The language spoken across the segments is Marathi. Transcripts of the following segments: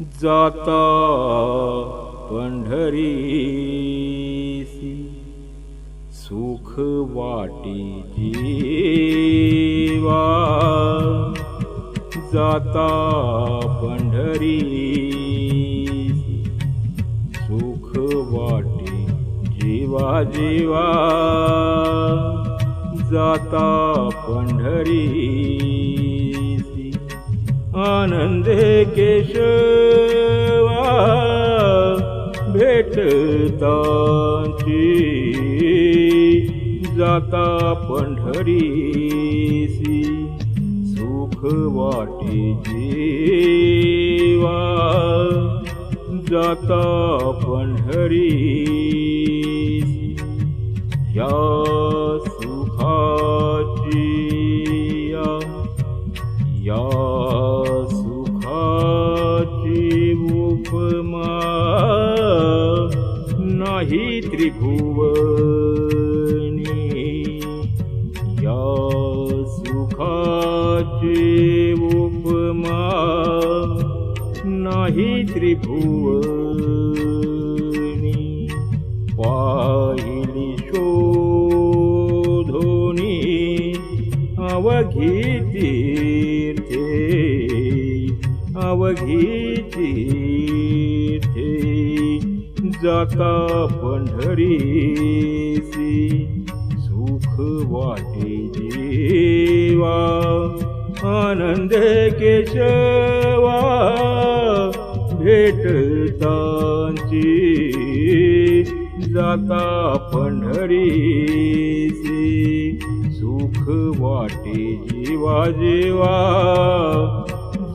जाता पंढरीसी. सुख वाटी जीवा. जाता पंढरी सुख वाटी जीवा जीवा. जाता पंढरी आनंदे केशवा भेटताची. जाता पंढरीसी सुख वाटी जीवा. जाता पंढरीसी या सुखा सुखाची उपमा नाही त्रिभुवनी. पाहिली शोधोनी अवघी तीर्थे अवघी तीर्थे जाता पंढरीसी सुख वाटे जीवा आनंद केशवा भेटतांची जाता पंढरीसी सुख वाटे जीवा जीवा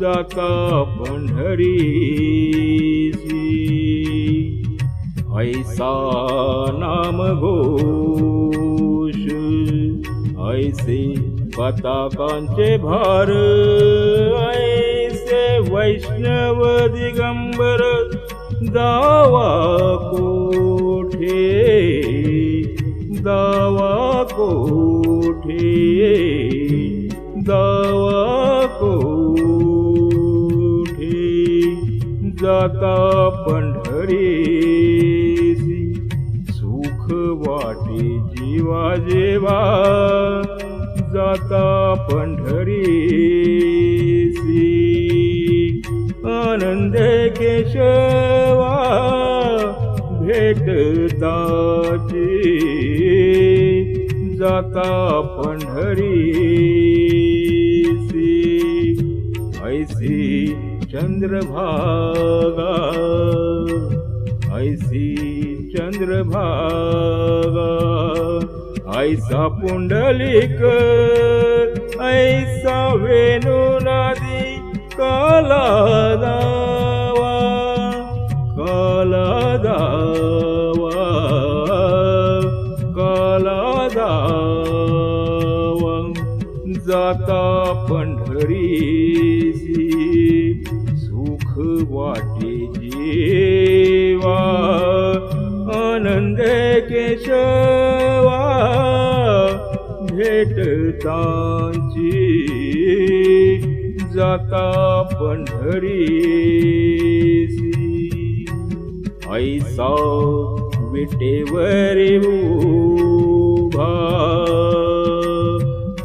जाता पंढरीसी ऐसा नाम घोष ऐसे पताकांचे भार. ऐसे वैष्णव दिगंबर दावा कोठे? दावा कोठे? दावा कोठे? जाता पंढरीसी. सुख वाटे जीवा जेवा. जाता पंढरीसी आनंद केशवा भेटताची जाता पंढरीसी ऐसी चंद्रभागा. ऐसी चंद्रभागा. ऐसा पुंडलिक ऐसा वेणुनादी काला दावा काला दावा काला दावा जाता पंढरीसी सुख वाटे जीवा आनंद केशव भेटतांची जाता पंढरीसी. ऐसा विटेवरी उभा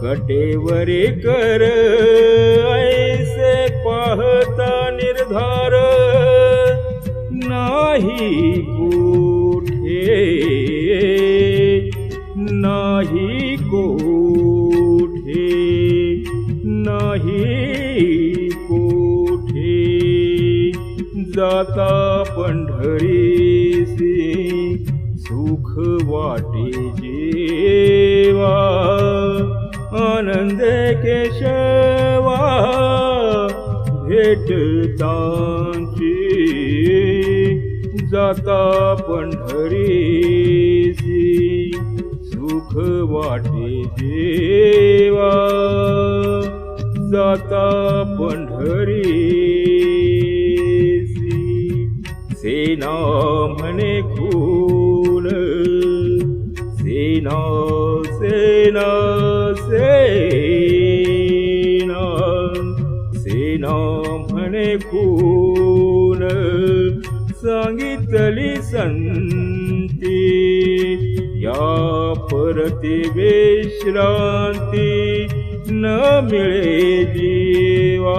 कटेवरे कर जाता पंढरीसी सुख वाटे जेवा आनंद केशवा भेटतांची जाता पंढरीसी सुख वाटे जेवा जाता पंढरी म्हणे खून सेना सेना सेना। सेना म्हणे खून गुण सांगितली संती या परती विश्रांती न मिळे जीवा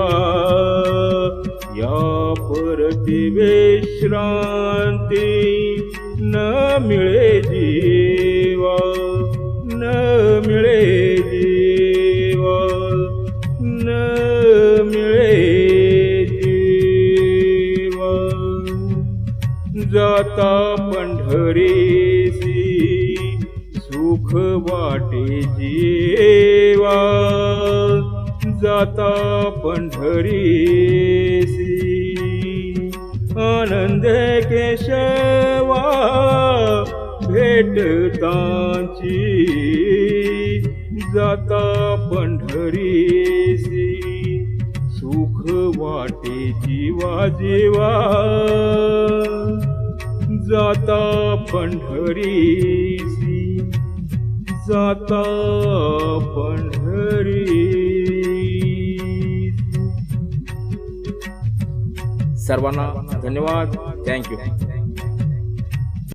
या परती विश्रांती न मिळे जीवा न मिळे जीवा न मिळे जीवा. जाता पंढरीसी सुख वाटे जीवा जाता पंढरी आनंद केशवा भेटतांची. जाता पंढरीसी सुख वाटे जीवा जीवा. जाता पंढरीसी जाता पंढरी सर्वांना धन्यवाद. थँक्यू